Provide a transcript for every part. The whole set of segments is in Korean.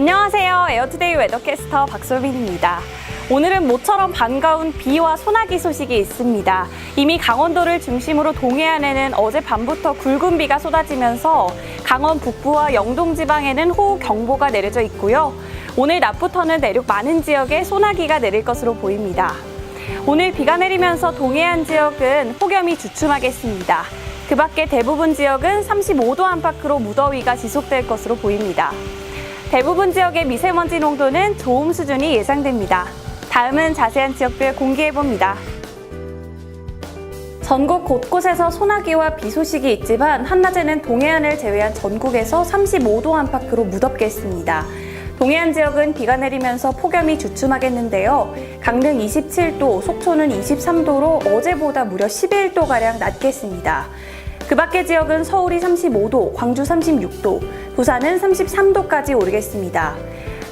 안녕하세요. 에어투데이 웨더캐스터 박솔빈입니다. 오늘은 모처럼 반가운 비와 소나기 소식이 있습니다. 이미 강원도를 중심으로 동해안에는 어제 밤부터 굵은 비가 쏟아지면서 강원 북부와 영동 지방에는 호우 경보가 내려져 있고요. 오늘 낮부터는 내륙 많은 지역에 소나기가 내릴 것으로 보입니다. 오늘 비가 내리면서 동해안 지역은 폭염이 주춤하겠습니다. 그 밖에 대부분 지역은 35도 안팎으로 무더위가 지속될 것으로 보입니다. 대부분 지역의 미세먼지 농도는 좋음 수준이 예상됩니다. 다음은 자세한 지역들 공개해 봅니다. 전국 곳곳에서 소나기와 비 소식이 있지만 한낮에는 동해안을 제외한 전국에서 35도 안팎으로 무덥겠습니다. 동해안 지역은 비가 내리면서 폭염이 주춤하겠는데요. 강릉 27도, 속초는 23도로 어제보다 무려 11도가량 낮겠습니다. 그 밖의 지역은 서울이 35도, 광주 36도, 부산은 33도까지 오르겠습니다.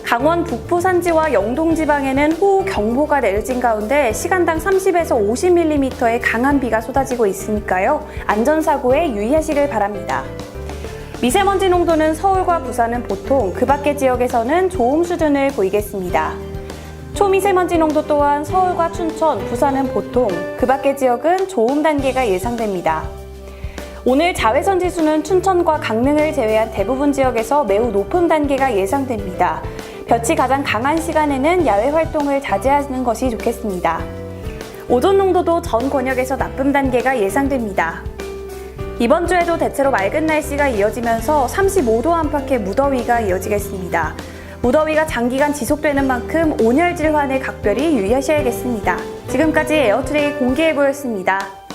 강원 북부 산지와 영동 지방에는 호우 경보가 내려진 가운데 시간당 30에서 50mm의 강한 비가 쏟아지고 있으니까요. 안전사고에 유의하시길 바랍니다. 미세먼지 농도는 서울과 부산은 보통, 그 밖의 지역에서는 좋음 수준을 보이겠습니다. 초미세먼지 농도 또한 서울과 춘천, 부산은 보통, 그 밖의 지역은 좋음 단계가 예상됩니다. 오늘 자외선 지수는 춘천과 강릉을 제외한 대부분 지역에서 매우 높은 단계가 예상됩니다. 볕이 가장 강한 시간에는 야외 활동을 자제하는 것이 좋겠습니다. 오존 농도도 전 권역에서 나쁨 단계가 예상됩니다. 이번 주에도 대체로 맑은 날씨가 이어지면서 35도 안팎의 무더위가 이어지겠습니다. 무더위가 장기간 지속되는 만큼 온열 질환에 각별히 유의하셔야겠습니다. 지금까지 에어트레이 공개해 보였습니다.